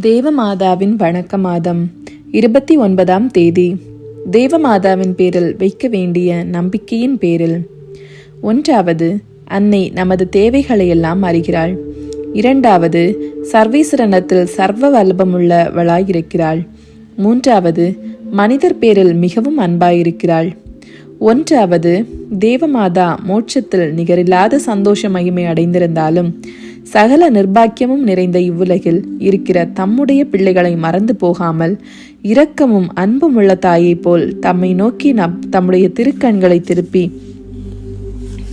தேவமாதாவின் வணக்க மாதம் இருபத்தி ஒன்பதாம் தேதி. தேவமாதாவின் பேரில் வைக்க வேண்டிய நம்பிக்கையின் பேரில். ஒன்றாவது அன்னை நமது தேவைகளையெல்லாம் அறிகிறாள். இரண்டாவது சர்வீசரணத்தில் சர்வ வல்லபமுள்ளவளாயிருக்கிறாள் மூன்றாவது மனிதர் பேரில் மிகவும் அன்பாயிருக்கிறாள். ஒன்றாவது தேவமாதா மோட்சத்தில் நிகரில்லாத சந்தோஷ மகிமை அடைந்திருந்தாலும் சகல நிர்பாக்கியமும் நிறைந்த இவ்வுலகில் இருக்கிற தம்முடைய பிள்ளைகளை மறந்து போகாமல் இரக்கமும் அன்பும் உள்ள தாயைப் போல் தம்மை நோக்கி நம் தம்முடைய திருக்கண்களை திருப்பி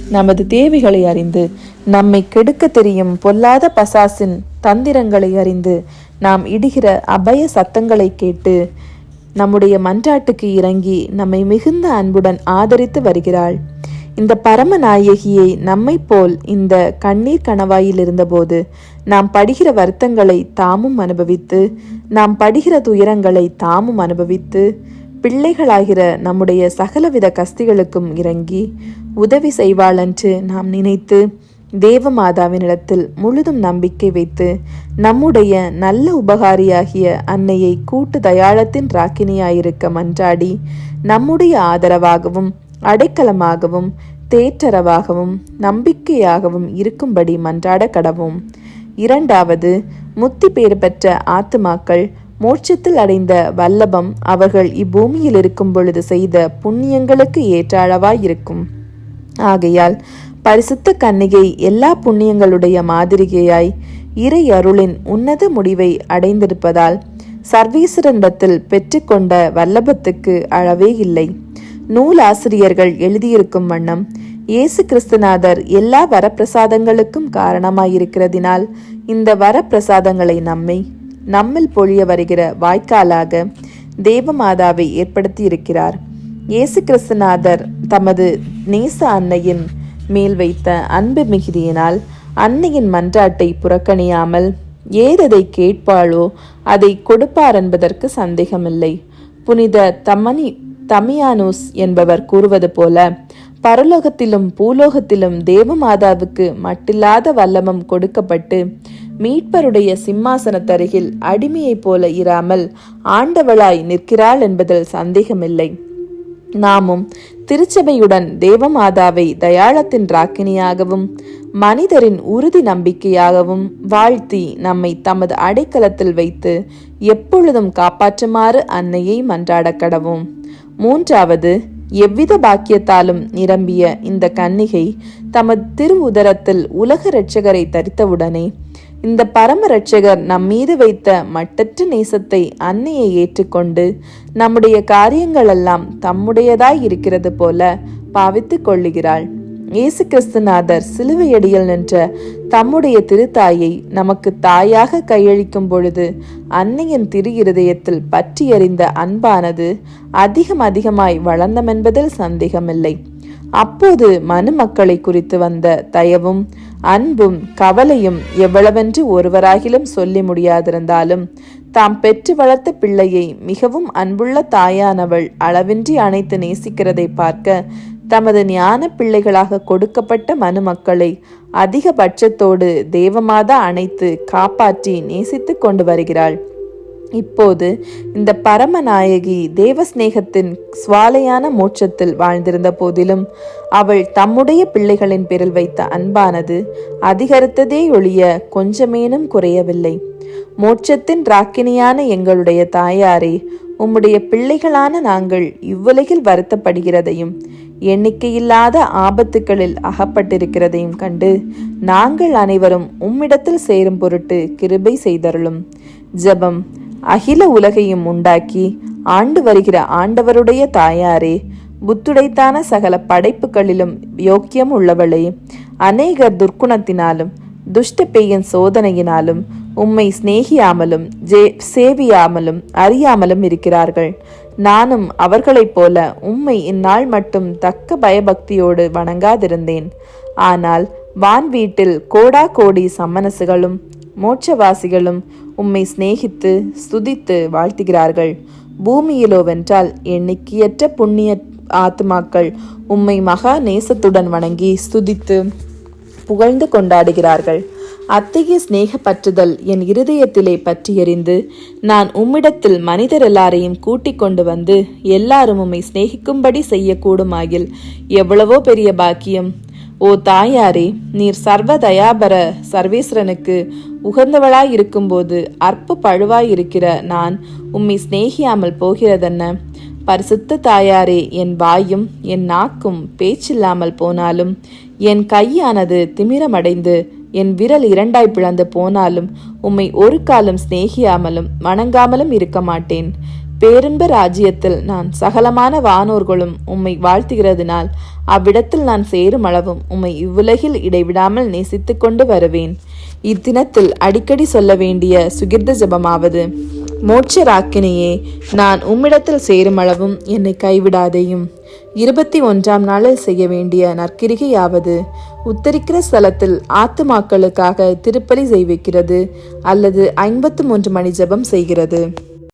நமது தேவைகளை அறிந்து நம்மை கெடுக்க தெரியும் பொல்லாத பசாசின் தந்திரங்களை அறிந்து நாம் இடுகிற அபய சத்தங்களை கேட்டு நம்முடைய மன்றாட்டுக்கு இறங்கி நம்மை மிகுந்த அன்புடன் ஆதரித்து வருகிறாள். இந்த பரம நாயகியை நம்மை போல் இந்த கண்ணீர் கணவாயில் இருந்தபோது நாம் படுகிற வருத்தங்களை தாமும் அனுபவித்து நாம் படுகிற துயரங்களை தாமும் அனுபவித்து பிள்ளைகளாகிற நம்முடைய சகலவித கஸ்திகளுக்கும் இறங்கி உதவி செய்வாளென்று நாம் நினைத்து தேவமாதாவினிடத்தில் முழுதும் நம்பிக்கை வைத்து நம்முடைய நல்ல உபகாரியாகிய அன்னையை கூட்டு தயாளத்தின் ராக்கினியாயிருக்க மன்றாடி நம்முடைய ஆதரவாகவும் அடைக்கலமாகவும் தேற்றரவாகவும் நம்பிக்கையாகவும் இருக்கும்படி மன்றாட கடவும். இரண்டாவது முத்தி பேறு பெற்ற ஆத்துமாக்கள் மோட்சத்தில் அடைந்த வல்லபம் அவர்கள் இப்பூமியில் இருக்கும் பொழுது செய்த புண்ணியங்களுக்கு ஏற்ற அளவாயிருக்கும் ஆகையால் பரிசுத்த கன்னிகை எல்லா புண்ணியங்களுடைய மாதிரிகையாய் இறை அருளின் உன்னத முடிவை அடைந்திருப்பதால் சர்வீசரண்டத்தில் பெற்றுக்கொண்ட வல்லபத்துக்கு அளவே இல்லை. நூலாசிரியர்கள் எழுதியிருக்கும் வண்ணம் இயேசு கிறிஸ்துநாதர் எல்லா வரப்பிரசாதங்களுக்கும் காரணமாயிருக்கிறதினால் இந்த வரப்பிரசாதங்களை நம்மை நம்மில் பொழிய வருகிற வாய்க்காலாக தேவமாதாவை ஏற்படுத்தி இருக்கிறார் இயேசு கிறிஸ்துநாதர் தமது நேச அன்னையின் மேல் வைத்த அன்பு மிகுதியினால் அன்னையின் மன்றாட்டை புறக்கணியாமல் ஏததை கேட்பாளோ அதை கொடுப்பார் என்பதற்கு சந்தேகமில்லை. புனித தமனி தமியானூஸ் என்பவர் கூறுவது போல பரலோகத்திலும் பூலோகத்திலும் தேவமாதாவுக்கு மட்டில்லாத வல்லமம் கொடுக்கப்பட்டு மீட்பருடைய சிம்மாசனத்தருகில் அடிமையைப் போல இராமல் ஆண்டவளாய் நிற்கிறாள் என்பதில் சந்தேகமில்லை. நாமும் திருச்சபையுடன் தேவமாதாவை தயாளத்தின் ராக்கினியாகவும் மனிதரின் உறுதி நம்பிக்கையாகவும் வாழ்த்தி நம்மை தமது அடைக்கலத்தில் வைத்து எப்பொழுதும் காப்பாற்றுமாறு அன்னையை மன்றாட கடவும். மூன்றாவது எவ்வித பாக்கியத்தாலும் நிரம்பிய இந்த கன்னிகை தமது திரு உதரத்தில் உலக இரட்சகரை தரித்தவுடனே இந்த பரம இரட்சகர் நம் மீது வைத்த மட்டற்ற நேசத்தை அன்னையை ஏற்றுக்கொண்டு நம்முடைய காரியங்களெல்லாம் தம்முடையதாய் இருக்கிறது போல பாவித்துக் கொள்ளுகிறாள். இயேசு கிறிஸ்துநாதர் சிலுவையடியில் நின்ற தம்முடைய திருத்தாயை நமக்கு தாயாக கையளிக்கும் பொழுது அன்னையின் திரு இருதயத்தில் பற்றி எறிந்த அன்பானது அதிகம் அதிகமாய் வளர்ந்தமென்பதில் சந்தேகமில்லை. அப்போது மனு மக்களை குறித்து வந்த தயவும் அன்பும் கவலையும் எவ்வளவென்று ஒருவராகிலும் சொல்லி முடியாதிருந்தாலும் தாம் பெற்று வளர்த்த பிள்ளையை மிகவும் அன்புள்ள தாயானவள் அளவின்றி அணைத்து நேசிக்கிறதை பார்க்க தமது ஞான பிள்ளைகளாக கொடுக்கப்பட்ட மனுமக்களை அதிகபட்சத்தோடு தேவமாதா அணைத்து காப்பாற்றி நேசித்து கொண்டு வருகிறாள். இப்போது இந்த பரமநாயகி தேவஸ்நேகத்தின் சுவாலையான மோட்சத்தில் வாழ்ந்திருந்த போதிலும் அவள் தம்முடைய பிள்ளைகளின் பேரில் வைத்த அன்பானது அதிகரித்ததே ஒழிய கொஞ்சமேனும் குறையவில்லை. மோட்சத்தின் ராக்கினியான எங்களுடைய தாயாரே உம்முடைய பிள்ளைகளான நாங்கள் இவ்வுலகில் வருத்தப்படுகிறதையும் எண்ணிக்கையில்லாத ஆபத்துக்களில் அகப்பட்டிருக்கிறதையும் கண்டு நாங்கள் அனைவரும் உம்மிடத்தில் சேரும் பொருட்டு கிருபை செய்தருளும். ஜெபம் அகில உலகையும் உண்டாக்கி ஆண்டு வருகிற ஆண்டவருடைய தாயாரே புத்துடைத்தான சகல படைப்புகளிலும் யோக்கியம் உள்ளவளே அநேகர் துர்க்குணத்தினாலும் துஷ்ட பெய்யின் சோதனையினாலும் உம்மை சிநேகியாமலும் ஜே சேவியாமலும் அறியாமலும் இருக்கிறார்கள். நானும் அவர்களைப் போல உம்மை இந்நாள் மட்டும் தக்க பயபக்தியோடு வணங்காதிருந்தேன். ஆனால் வான் வீட்டில் கோடா கோடி சம்மனசுகளும் மோட்சவாசிகளும் உம்மை சிநேகித்து ஸ்துதித்து வாழ்த்துகிறார்கள். பூமியிலோவென்றால் எண்ணிக்கையற்ற புண்ணிய ஆத்மாக்கள் உம்மை மகா நேசத்துடன் வணங்கி ஸ்துதித்து புகழ்ந்து கொண்டாடுகிறார்கள். அத்தகைய சிநேக பற்றுதல் என் இருதயத்திலே பற்றியறிந்து நான் உம்மிடத்தில் மனிதர் எல்லாரையும் கூட்டிக் கொண்டு வந்து எல்லாரும் உம்மை சிநேகிக்கும்படி செய்யக்கூடுமாகில் எவ்வளவோ பெரிய பாக்கியம். ஓ தாயாரே நீர் சர்வ தயாபர சர்வேஸ்வரனுக்கு உகந்தவளாய் இருக்கும்போது அற்ப பழுவாய் இருக்கிற நான் உம்மை சிநேகியாமல் போகிறதென்ன? பரிசுத்த தாயாரே என் வாயும் என் நாக்கும் பேச்சில்லாமல் போனாலும் என் கையானது திமிரமடைந்து என் விரல் இரண்டாய் பிளந்து போனாலும் உம்மை ஒரு காலம் சிநேகியாமலும் வணங்காமலும் இருக்க மாட்டேன். பேரின்ப ராஜ்யத்தில் நான் சகலமான வானோர்களும் உம்மை வாழ்த்துகிறதுனால் அவ்விடத்தில் நான் சேரும் அளவும் உம்மை இவ்வுலகில் இடைவிடாமல் நேசித்து கொண்டு வருவேன். இத்தினத்தில் அடிக்கடி சொல்ல வேண்டிய சுகிர்த ஜபமாவது மோட்ச ராக்கினியே நான் உம்மிடத்தில் சேரும் அளவும் என்னை கைவிடாதேயும். இருபத்தி ஒன்றாம் நாளில் செய்ய வேண்டிய நற்கிரிகையாவது உத்தரிக்கிற ஸ்தலத்தில் ஆத்துமாக்களுக்காக திருப்பலி செய்விக்கிறது அல்லது ஐம்பத்து மூன்று மணி ஜெபம் செய்கிறது.